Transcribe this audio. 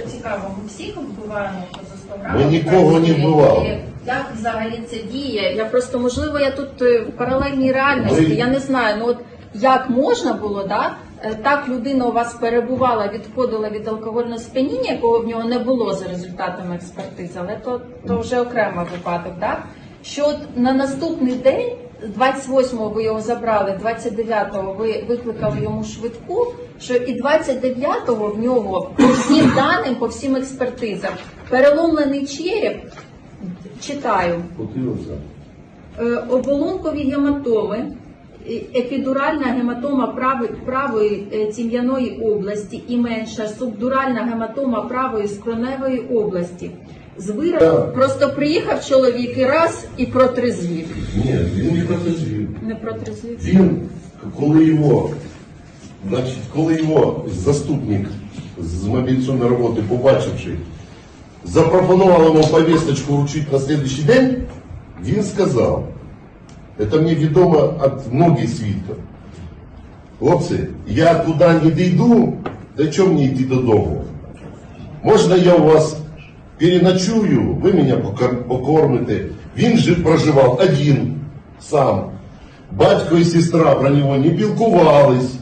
Цікаво, ми всіх вбиваємо поза 100 грамів? Ми нікого не вбивали. Як взагалі це діє? Я просто можливо я тут е, в паралельній реальності. Ми- Я не знаю. Ну от як можна було, да? е, Так людина у вас перебувала, відходила від алкогольного сп'яніння, якого в нього не було за результатами експертизи, але то, то вже окремий випадок, да? Що от на наступний день, 28-го ви його забрали, 29-го ви викликали йому швидку, що і 29-го в нього по всім даним, по всім експертизам, переломлений череп, читаю, Е, оболонкові гематоми, епідуральна гематома прави- правої е, тім'яної області і менша субдуральна гематома правої скроневої області. З виразу Так. просто приїхав чоловік і раз і протрезвів. Ні, він не протезвів. Не протрезвів. Він, коли його, значить, коли його заступник з мобілізаційної роботи, побачивши, запропонував йому повісточку вручити на слідуючий день, він сказав, це мені відомо від многих свідків. Хлопці, я туди не дійду, до чого мені йти додому? Можна я у вас переночую, вы меня покормите. Він же проживав один сам. Батько і сестра про нього не пілкувались.